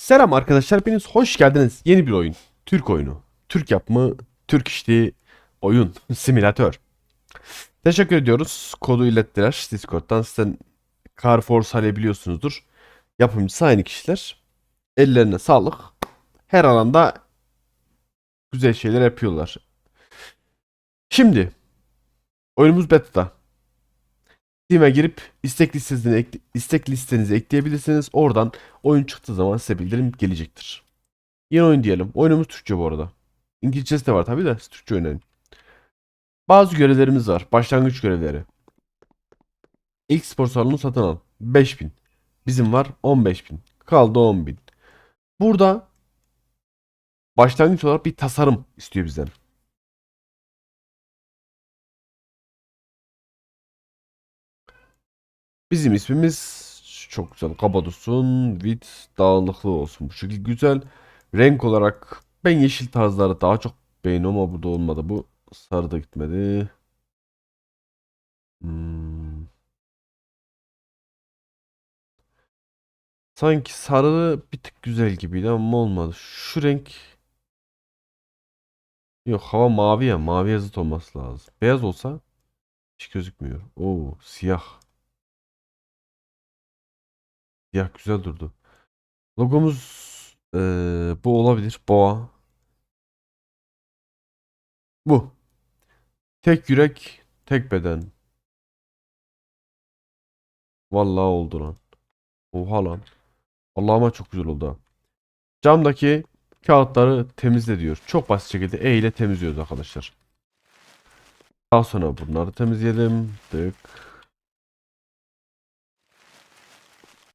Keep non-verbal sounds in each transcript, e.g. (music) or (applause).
Selam arkadaşlar, hepiniz hoş geldiniz. Yeni bir oyun. Türk oyunu. Türk yapımı, Türk işli oyun. (laughs) Simülatör. Teşekkür ediyoruz. Kodu ilettiler Discord'dan. Sizden Carforce Hale biliyorsunuzdur. Yapımcısı aynı kişiler. Ellerine sağlık. Her alanda güzel şeyler yapıyorlar. Şimdi oyunumuz beta'da. Steam'e girip istek ekle- istek listenize ekleyebilirsiniz. Oradan oyun çıktığı zaman size bildirim gelecektir. Yeni oyun diyelim. Oyunumuz Türkçe bu arada. İngilizcesi de var tabi de Türkçe oynayın. Bazı görevlerimiz var. Başlangıç görevleri. İlk spor salonu satın al. 5000. Bizim var 15000. Kaldı 10000. Burada başlangıç olarak bir tasarım istiyor bizden. Bizim ismimiz çok güzel. Kabadosun, Wit, dağınıklı olsun. Bu şekilde güzel. Renk olarak ben yeşil tarzları daha çok beğeniyorum ama burada olmadı. Bu sarı da gitmedi. Hmm. Sanki sarı bir tık güzel gibiydi ama olmadı. Şu renk Yok hava mavi ya. Maviye zıt olması lazım. Beyaz olsa hiç gözükmüyor. Oo siyah. Siyah güzel durdu. Logomuz eee, bu olabilir. Boğa. Bu. Tek yürek, tek beden. Vallahi oldu lan. Oha lan. Allah'ıma çok güzel oldu. Camdaki kağıtları temizle diyor. Çok basit şekilde E ile temizliyoruz arkadaşlar. Daha sonra bunları temizleyelim. Tık.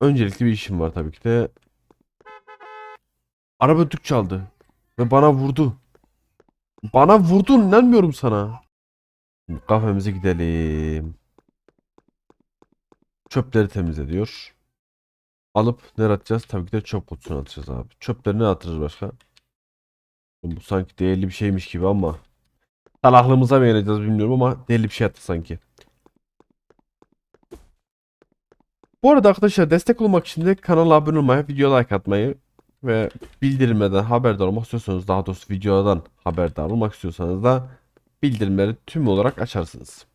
Öncelikli bir işim var tabii ki de. Araba düdük çaldı. Ve bana vurdu. Bana vurdun inanmıyorum sana. Şimdi Kafemize gidelim. Çöpleri temizle diyor. Alıp nereye atacağız? Tabii ki de çöp kutusuna atacağız abi. Çöpleri ne atırız başka? Bu sanki değerli bir şeymiş gibi ama. Salaklığımıza mı bilmiyorum ama değerli bir şey attı sanki. Bu arada arkadaşlar destek olmak için de kanala abone olmayı, video like atmayı ve bildirimlerden haberdar olmak istiyorsanız daha doğrusu videodan haberdar olmak istiyorsanız da bildirimleri tüm olarak açarsınız.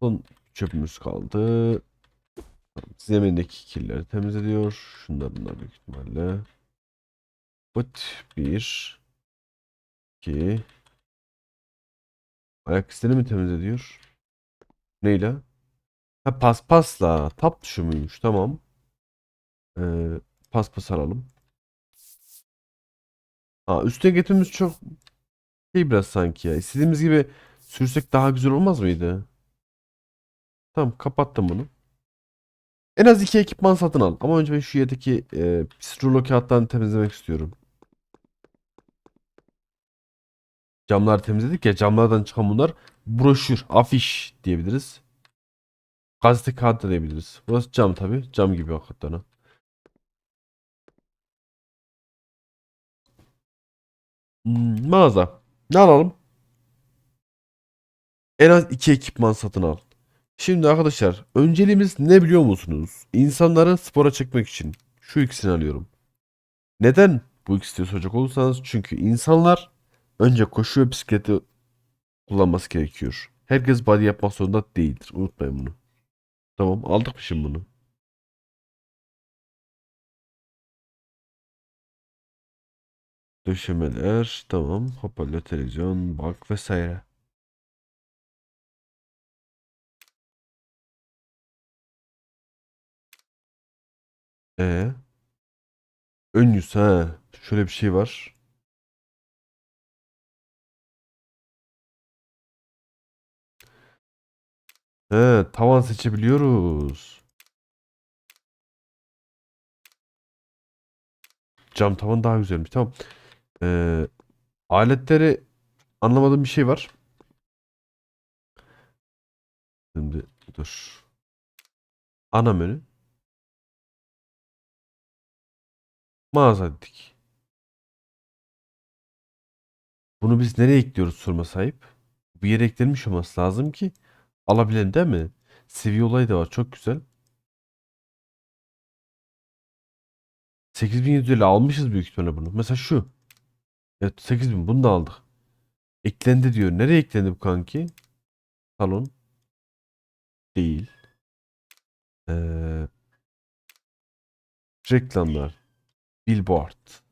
Son çöpümüz kaldı. Zemindeki kirleri temizliyor. Şunlar bunlar büyük ihtimalle. Pıt. Bir. iki. Ayak izlerini mi temizliyor? Neyle? Ha paspasla. Tap tuşu muymuş? Tamam. Ee, paspas alalım. Ha üstüne getirmemiz çok şey biraz sanki ya. İstediğimiz gibi sürsek daha güzel olmaz mıydı? Tamam kapattım bunu. En az iki ekipman satın al. Ama önce ben şu yerdeki e, pis rulo kağıtlarını temizlemek istiyorum. Camları temizledik ya camlardan çıkan bunlar broşür, afiş diyebiliriz. Gazete kağıt da diyebiliriz. Burası cam tabi. Cam gibi hakikaten. ha. Hmm, mağaza. Ne alalım? En az iki ekipman satın al. Şimdi arkadaşlar önceliğimiz ne biliyor musunuz? İnsanları spora çekmek için. Şu ikisini alıyorum. Neden bu ikisi diye soracak olursanız çünkü insanlar önce koşu ve bisikleti kullanması gerekiyor. Herkes body yapmak zorunda değildir. Unutmayın bunu. Tamam aldık mı şimdi bunu? Döşemeler tamam. Hoparlör, televizyon, bak vesaire. E ön yüz ha. Şöyle bir şey var. He, tavan seçebiliyoruz. Cam tavan daha güzelmiş. Tamam. Ee, aletleri anlamadığım bir şey var. Şimdi dur. Ana menü. Mağaza dedik. Bunu biz nereye ekliyoruz sorma sahip? Bir yere eklenmiş olması lazım ki alabilelim değil mi? Seviye olayı da var. Çok güzel. 8750 almışız büyük ihtimalle bunu. Mesela şu. Evet 8000 bunu da aldık. Eklendi diyor. Nereye eklendi bu kanki? Salon. Değil. Ee, reklamlar. Billboard.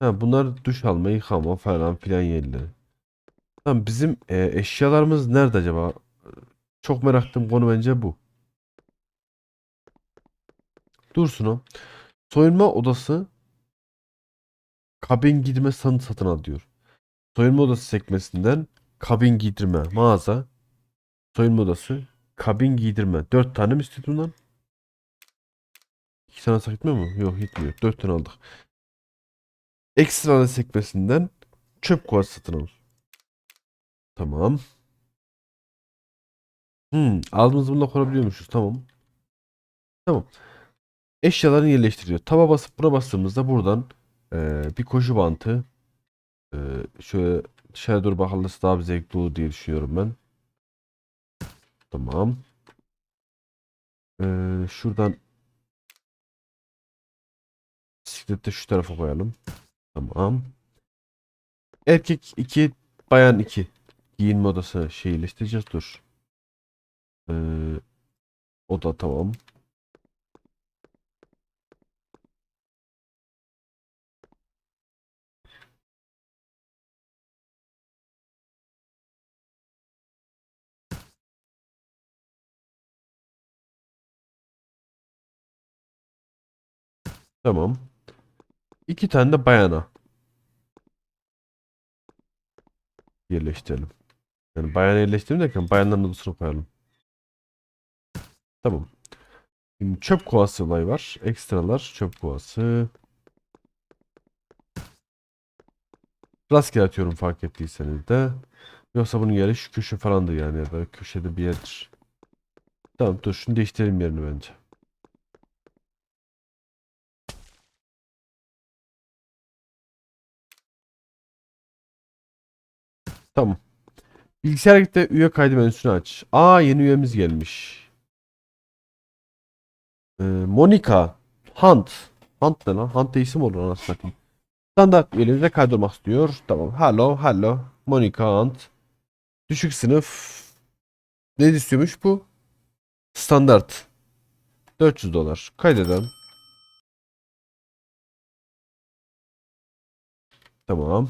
Ha, bunlar duş alma, yıkama falan filan yerleri. Tamam bizim e, eşyalarımız nerede acaba? Çok merak ettiğim konu bence bu. Dursun o. Soyunma odası kabin giydirme sanı satın al diyor. Soyunma odası sekmesinden kabin giydirme mağaza. Soyunma odası kabin giydirme. Dört tane mi istedin lan? İki tane alsak gitmiyor mu? Yok gitmiyor. Dört tane aldık. Ekstra sekmesinden çöp kovası satın al. Tamam. Hmm, aldığımızı bununla koruyabiliyormuşuz. Tamam. Tamam. Eşyalarını yerleştiriyor. Taba basıp buna bastığımızda buradan eee, bir koşu bantı eee, şöyle dışarı doğru bakılırsa daha bir zevkli olur diye düşünüyorum ben. Tamam. Eee, şuradan bisikleti de şu tarafa koyalım. Tamam. Erkek 2, bayan 2. Giyinme odası şey yerleştireceğiz. Dur. Eee, o da tamam. Tamam. İki tane de bayana yerleştirelim. Yani bayana yerleştirelim derken bayanların odasına koyalım. Tamam. Şimdi çöp kovası olayı var. Ekstralar çöp kovası. Rastgele atıyorum fark ettiyseniz de. Yoksa bunun yeri şu köşe falandır yani ya da köşede bir yerdir. Tamam dur şunu değiştirelim yerini bence. Tamam. Bilgisayar gitti üye kaydı menüsünü aç. Aa yeni üyemiz gelmiş. Ee, Monica Hunt. Hunt ne lan? Hunt de isim olur anasını satayım. Standart üyelerimize kaydolmak istiyor. Tamam. Hello, hello. Monica Hunt. Düşük sınıf. Ne istiyormuş bu? Standart. 400 dolar. Kaydedelim. Tamam.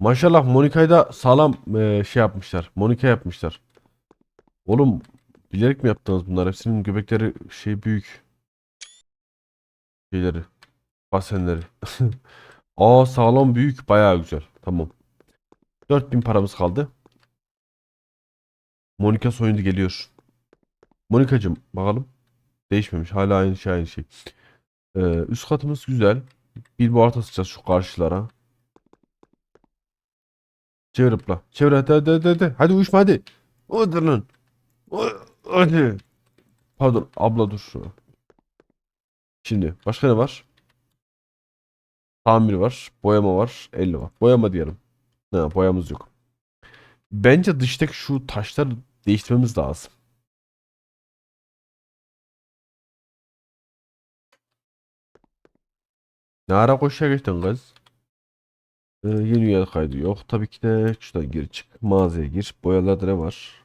Maşallah Monica'yı da sağlam eee, şey yapmışlar. Monica yapmışlar. Oğlum bilerek mi yaptınız bunlar? Hepsinin göbekleri şey büyük. Şeyleri. Basenleri. (laughs) Aa sağlam büyük. Bayağı güzel. Tamam. 4000 paramız kaldı. Monica soyundu geliyor. Monica'cığım bakalım. Değişmemiş. Hala aynı şey aynı şey. Ee, üst katımız güzel. Billboard asacağız şu karşılara. Çevir ıpla. Çevir hadi hadi hadi hadi. Hadi uyuşma hadi. Hadi lan. Hadi. Pardon abla dur. Şimdi başka ne var? Tamir var. Boyama var. 50 var. Boyama diyelim. Ne boyamız yok. Bence dıştaki şu taşları değiştirmemiz lazım. Ne ara koşuya geçtin kız? Ee, yeni üye kaydı yok. Tabii ki de şuradan gir çık. Mağazaya gir. Boyalarda ne var?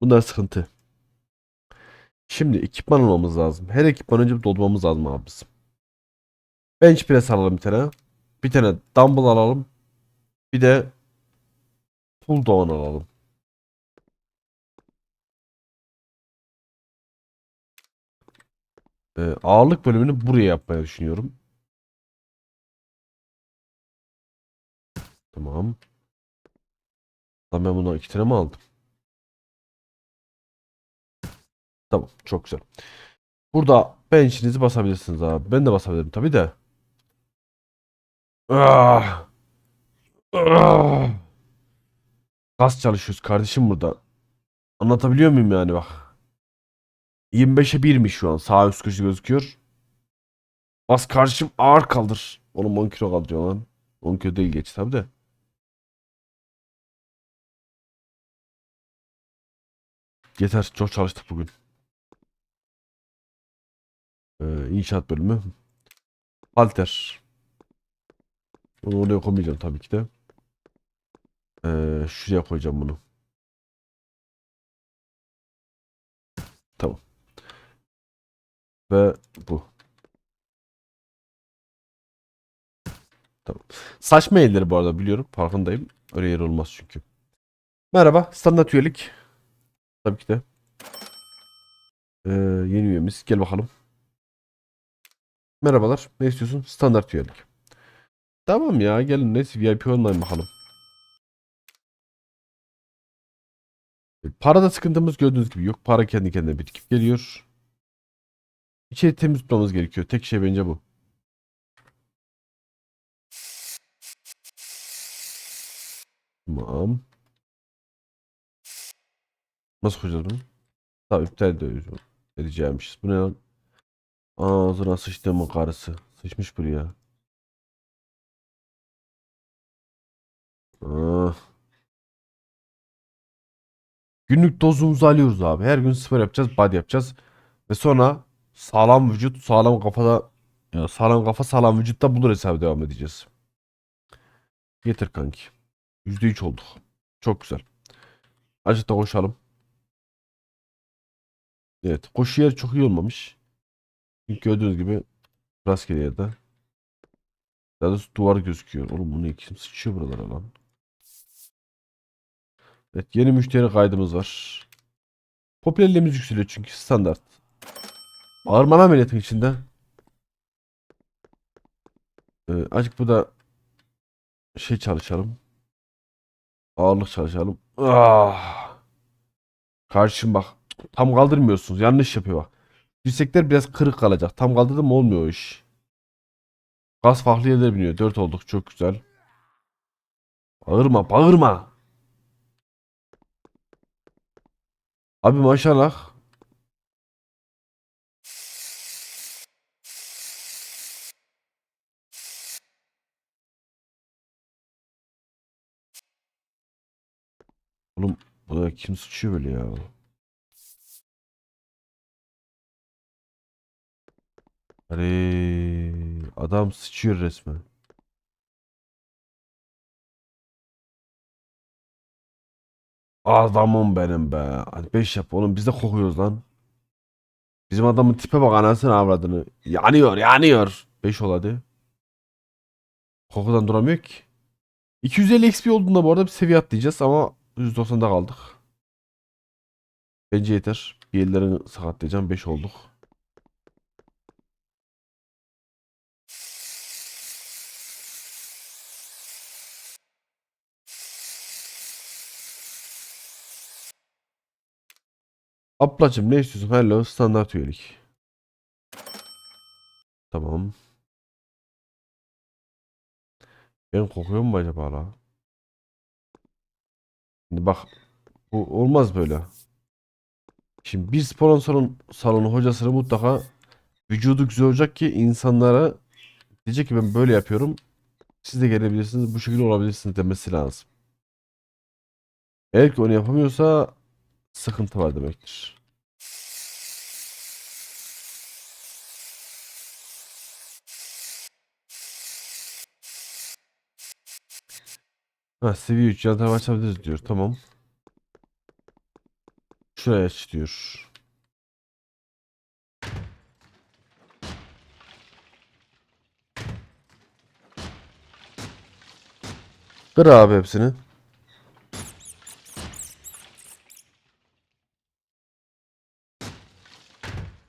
Bunlar sıkıntı. Şimdi ekipman almamız lazım. Her ekipman önce doldurmamız lazım abi. Bench press alalım bir tane. Bir tane dumbbell alalım. Bir de pull down alalım. Ee, ağırlık bölümünü buraya yapmayı düşünüyorum. Tamam. Lan ben bunu iki tane mi aldım? Tamam. Çok güzel. Burada bench'inizi basabilirsiniz abi. Ben de basabilirim tabii de. Ah! Ah! Gaz çalışıyoruz kardeşim burada. Anlatabiliyor muyum yani bak. 25'e 1'miş şu an. Sağ üst köşe gözüküyor. Bas karşım ağır kaldır. Oğlum 10 kilo kaldırıyor lan. 10 kilo değil geç tabi de. Yeter çok çalıştık bugün. Ee, inşaat bölümü. Halter. Bunu oraya koymayacağım tabii ki de. Ee, şuraya koyacağım bunu. Ve bu. Tamam. Saçma elleri bu arada biliyorum. Farkındayım. Öyle yer olmaz çünkü. Merhaba. Standart üyelik. Tabii ki de. Ee, yeni üyemiz. Gel bakalım. Merhabalar. Ne istiyorsun? Standart üyelik. Tamam ya. Gelin. Neyse VIP olmayın bakalım. Parada sıkıntımız gördüğünüz gibi yok. Para kendi kendine birikip geliyor. İçeri temiz tutmamız gerekiyor. Tek şey bence bu. Tamam. Nasıl koyacağız bunu? Tamam iptal ediyoruz. Edeceğimmişiz. Bu ne lan? Ağzına sıçtığımın karısı. Sıçmış buraya. Ah. Günlük dozumuzu alıyoruz abi. Her gün spor yapacağız, body yapacağız. Ve sonra sağlam vücut, sağlam kafada ya sağlam kafa, sağlam vücutta bulur hesabı devam edeceğiz. Yeter kanki. %3 olduk. Çok güzel. Azıcık da koşalım. Evet. Koşu yeri çok iyi olmamış. Çünkü gördüğünüz gibi rastgele yerde. Daha doğrusu duvar gözüküyor. Oğlum bu ne? Kim sıçıyor buralara lan? Evet yeni müşteri kaydımız var. Popülerliğimiz yükseliyor çünkü standart. Bağırmana milletin içinde. Ee, azıcık bu da şey çalışalım. Ağırlık çalışalım. Ah. Karşım bak. Tam kaldırmıyorsunuz. Yanlış yapıyor bak. Dirsekler biraz kırık kalacak. Tam kaldırdım olmuyor iş. Gaz farklı yerlere biniyor. 4 olduk. Çok güzel. Bağırma, bağırma. Abi maşallah. Oğlum bu da kim sıçıyor böyle ya? Aray, adam sıçıyor resmen. Adamım benim be. Hadi 5 yap oğlum biz de kokuyoruz lan. Bizim adamın tipe bak anasını avradını. Yanıyor yanıyor. 5 ol hadi. Kokudan duramıyor ki. 250 XP olduğunda bu arada bir seviye atlayacağız ama 190'da kaldık. Bence yeter. Bir yerlerini sakatlayacağım. 5 olduk. Ablacım ne istiyorsun? Hello standart üyelik. Tamam. Ben kokuyor mu acaba la? Şimdi bak bu olmaz böyle. Şimdi bir spor salon, salonu hocasını mutlaka vücudu güzel olacak ki insanlara diyecek ki ben böyle yapıyorum. Siz de gelebilirsiniz bu şekilde olabilirsiniz demesi lazım. Eğer ki onu yapamıyorsa sıkıntı var demektir. Ha, seviye 3 yan tarafa açabiliriz diyor. Tamam. Şuraya aç diyor. Kır abi hepsini.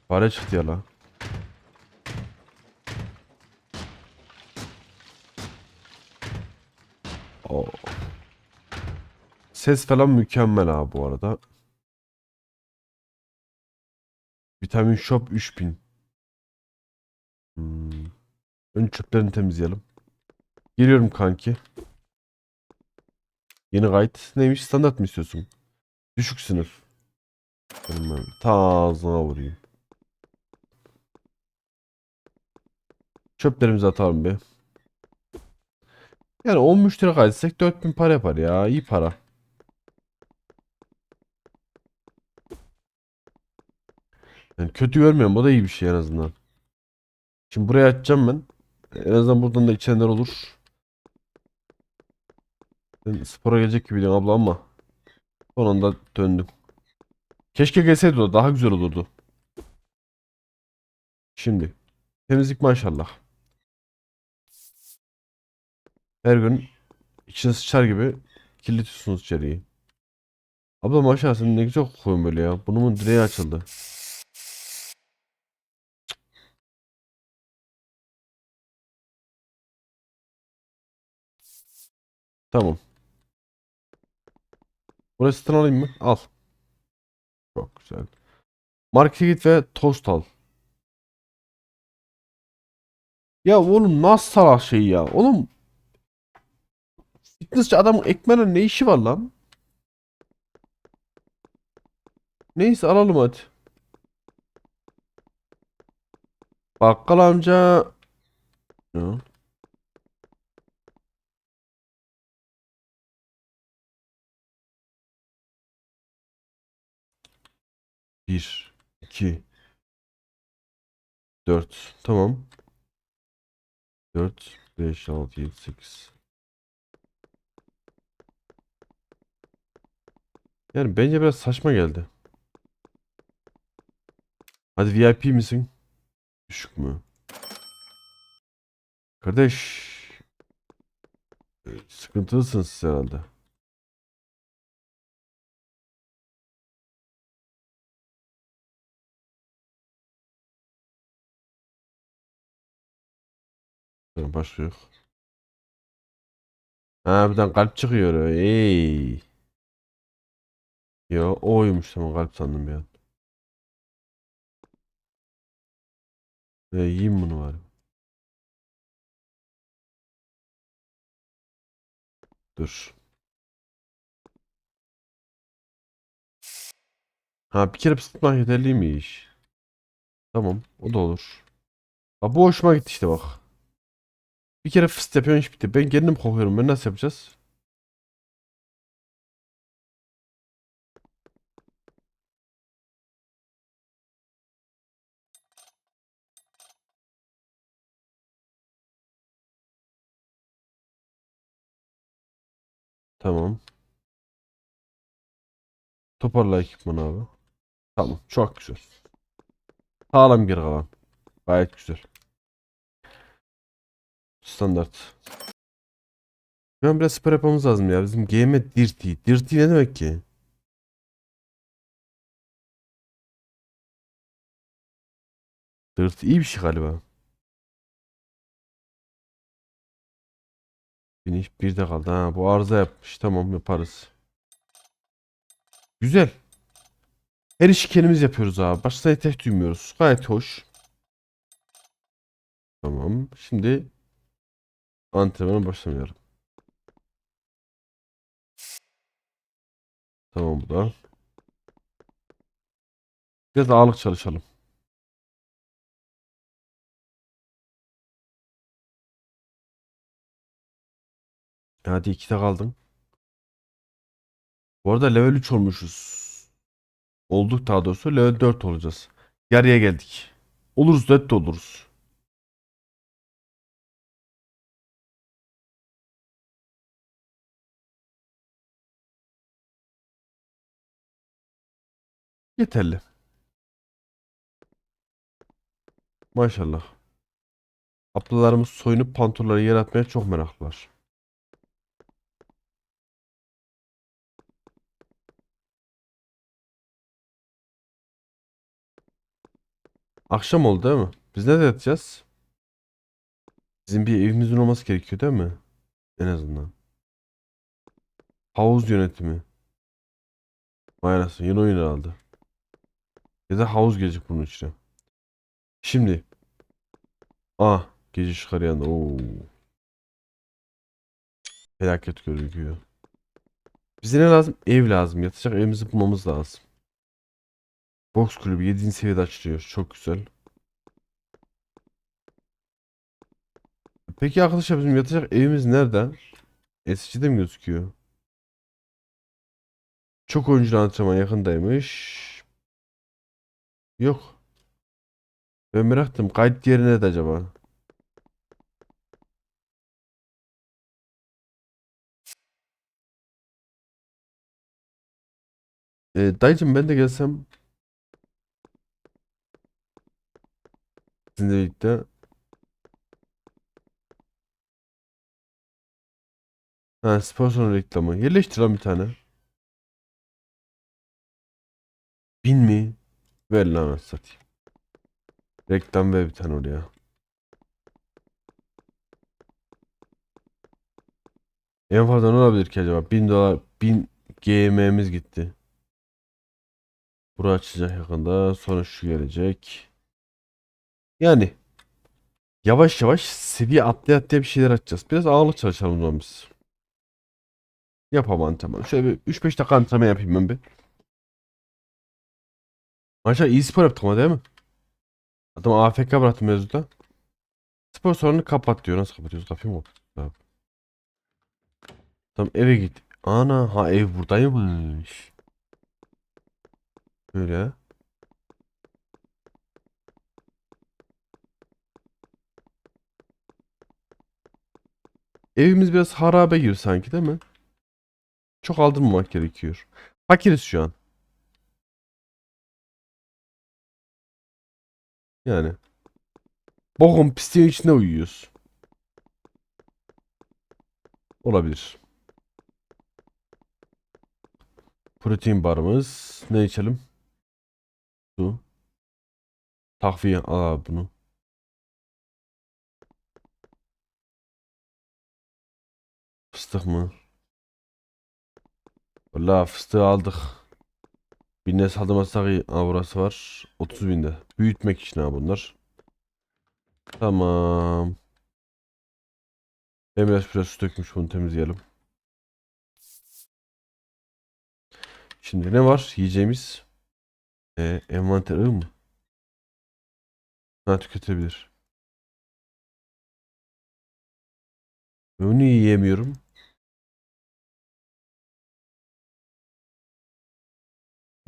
Fare çıktı ya lan. Ses falan mükemmel abi bu arada. Vitamin Shop 3000. Hmm. Ön çöplerini temizleyelim. Geliyorum kanki. Yeni kayıt. Neymiş? Standart mı istiyorsun? Düşük sınıf. Hemen ta ağzına vurayım. Çöplerimizi atalım bir. Yani 10 müşteri kaydetsek 4000 para yapar ya. İyi para. Yani kötü görmüyorum. O da iyi bir şey en azından. Şimdi buraya açacağım ben. En azından buradan da içenler olur. Ben spora gelecek gibiydim abla ama son anda döndüm. Keşke gelseydi o daha güzel olurdu. Şimdi temizlik maşallah. Her gün içine sıçar gibi kirletiyorsunuz içeriği. Abla maşallah sen ne güzel kokuyorsun böyle ya. Bunumun direği açıldı. Tamam. Burası satın alayım mı? Al. Çok güzel. Markete git ve tost al. Ya oğlum nasıl salak şey ya? Oğlum fitnessçi adamın ekmeğine ne işi var lan? Neyse alalım hadi. Bakkal amca Ne? Bir, iki, dört. Tamam. Dört, beş, altı, yedi, sekiz. Yani bence biraz saçma geldi. Hadi VIP misin? Düşük mü? Kardeş. e, Sıkıntılısınız herhalde. Tamam başka yok. Ha buradan kalp çıkıyor. Ey. O oymuş tamam kalp sandım bir an. E, yiyeyim bunu var. Dur. Ha bir kere ısıtmak yeterliymiş. Tamam o da olur. Bak bu hoşuma gitti işte bak. Bir kere fıst yapıyorsun iş bitti. Ben kendim kokuyorum. Ben nasıl yapacağız? Tamam. Toparla ekipmanı abi. Tamam. Çok güzel. Sağlam geri kalan. Gayet güzel. Standart. An biraz spor yapmamız lazım ya. Bizim GM dirty. Dirty ne demek ki? Dirty iyi bir şey galiba. Finish bir de kaldı. Ha, bu arıza yapmış. Tamam yaparız. Güzel. Her işi kendimiz yapıyoruz abi. Başta ihtiyaç duymuyoruz. Gayet hoş. Tamam. Şimdi antrenmana başlamıyorum. Tamam bu da. Biraz ağırlık çalışalım. Hadi ikide kaldım. Bu arada level 3 olmuşuz. Olduk daha doğrusu. Level 4 olacağız. Yarıya geldik. Oluruz da de oluruz. Yeterli. Maşallah. Ablalarımız soyunup pantolonları yaratmaya çok meraklılar. Akşam oldu değil mi? Biz nerede yatacağız? Bizim bir evimizin olması gerekiyor değil mi? En azından. Havuz yönetimi. Vay anasını yeni oyun aldı. Ya da havuz gelecek bunun içine. Şimdi. Ah gece ışık arayan. Oo. Felaket gözüküyor. Bize ne lazım? Ev lazım. Yatacak evimizi bulmamız lazım. Box kulübü 7. seviyede açılıyor. Çok güzel. Peki arkadaşlar bizim yatacak evimiz nerede? SC'de mi gözüküyor? Çok oyuncu antrenman yakındaymış. Yok. Ben merak ettim. Kayıt yeri nerede acaba? E, dayıcım ben de gelsem sizinle birlikte. Ha spor salonu reklamı. Yerleştir lan bir tane. Bin mi? Ver lan satayım. Reklam ver bir tane oraya. En fazla ne olabilir ki acaba? 1000 dolar, 1000 GM'miz gitti. Bura açacak yakında. Sonra şu gelecek. Yani yavaş yavaş seviye atlaya atlaya bir şeyler açacağız. Biraz ağırlık çalışalım biz. Yapamam antrenman. Şöyle bir 3-5 dakika antrenman yapayım ben bir. Maşallah iyi spor yaptık ama değil mi? Adam AFK bıraktı mevzuda. Spor salonunu kapat diyor. Nasıl kapatıyoruz? Kapıyı mı abi? Tamam eve git. Ana ha ev buradaymış. Böyle. Evimiz biraz harabe gibi sanki değil mi? Çok aldırmamak gerekiyor. Fakiriz şu an. Yani. Bokun pisliğin içinde uyuyoruz. Olabilir. Protein barımız. Ne içelim? Su. Takviye. Aa bunu. Fıstık mı? Valla fıstığı aldık. Binde saldırmazsak iyi. Aa var. 30 binde. Büyütmek için ha bunlar. Tamam. Ben biraz su dökmüş bunu temizleyelim. Şimdi ne var? Yiyeceğimiz. E, envanter ığ mı? Ha tüketebilir. Bunu yiyemiyorum.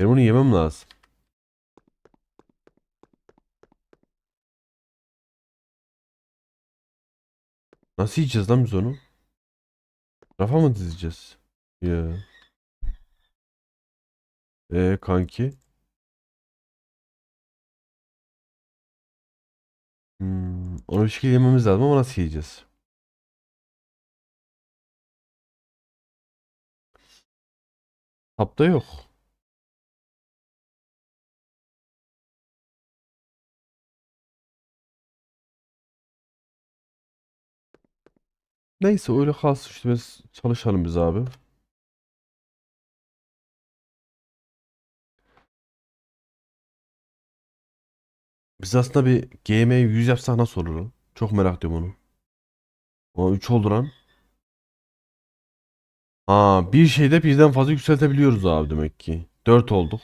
Benim onu yemem lazım. Nasıl yiyeceğiz lan biz onu? Rafa mı dizeceğiz? Ya. E kanki. Hmm, onu bir şekilde yememiz lazım ama nasıl yiyeceğiz? Hapta yok. Neyse öyle kalsın işte biz çalışalım biz abi. Biz aslında bir GM 100 yapsak nasıl olur? Çok merak ediyorum onu. Aa 3 oldu lan. Aa bir şeyde birden fazla yükseltebiliyoruz abi demek ki. 4 olduk.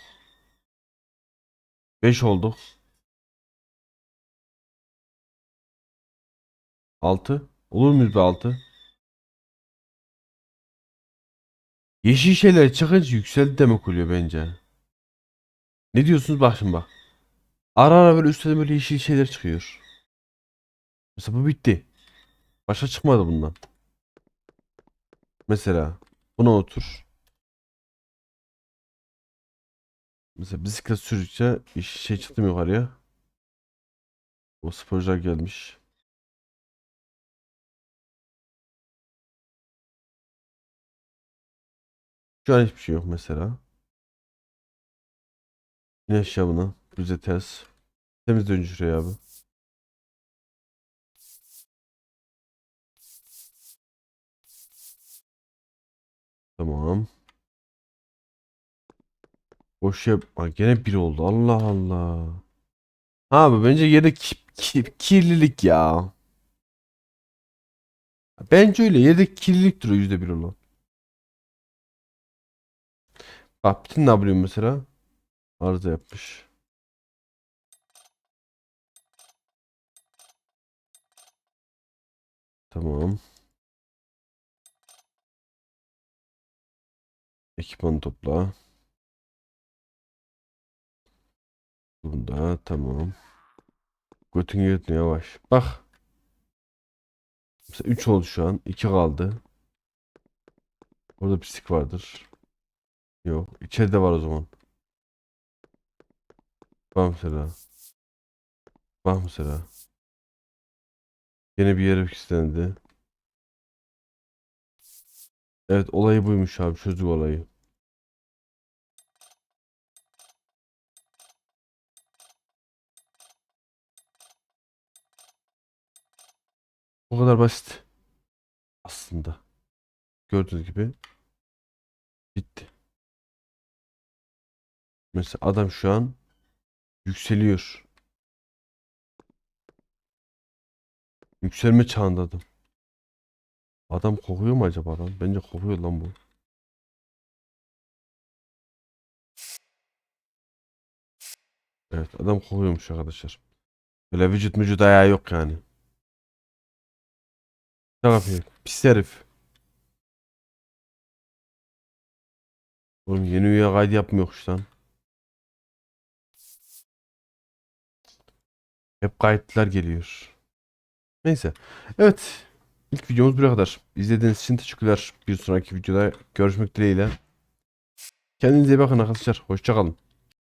5 olduk. 6. Olur muyuz be 6? Yeşil şeyler çıkınca yükseldi demek oluyor bence. Ne diyorsunuz bak şimdi bak. Ara ara böyle üstte böyle yeşil şeyler çıkıyor. Mesela bu bitti. Başka çıkmadı bundan. Mesela buna otur. Mesela bisiklet sürdükçe şey çıktı mı yukarıya? O sporcular gelmiş. Şu an hiçbir şey yok mesela. Yine eşya buna. Bize ters. Temizle önce şuraya abi. Tamam. Boş yap. Aa, gene bir oldu. Allah Allah. Abi bence yerde ki- ki- kirlilik ya. Bence öyle. Yerde kirlilik duruyor yüzde bir olan. Ne yapıyor mesela? Arıza yapmış. Tamam. Ekipmanı topla. Bunda tamam. götün yedin yavaş. Bak. Mesela 3 oldu şu an. 2 kaldı. Orada pislik vardır. Yok. İçeride var o zaman. Bak mesela. Bak mesela. Yine bir yere pislendi. Evet olayı buymuş abi. Çözdük olayı. O kadar basit. Aslında. Gördüğünüz gibi. Bitti. Mesela adam şu an yükseliyor. Yükselme çağında adam. Adam kokuyor mu acaba lan? Bence kokuyor lan bu. Evet adam kokuyormuş arkadaşlar. Böyle vücut vücut ayağı yok yani. Ne yapıyor? Pis herif. Oğlum yeni üye kaydı yapmıyormuş lan. Hep kayıtlar geliyor. Neyse. Evet. İlk videomuz buraya kadar. İzlediğiniz için teşekkürler. Bir sonraki videoda görüşmek dileğiyle. Kendinize iyi bakın arkadaşlar. Hoşçakalın.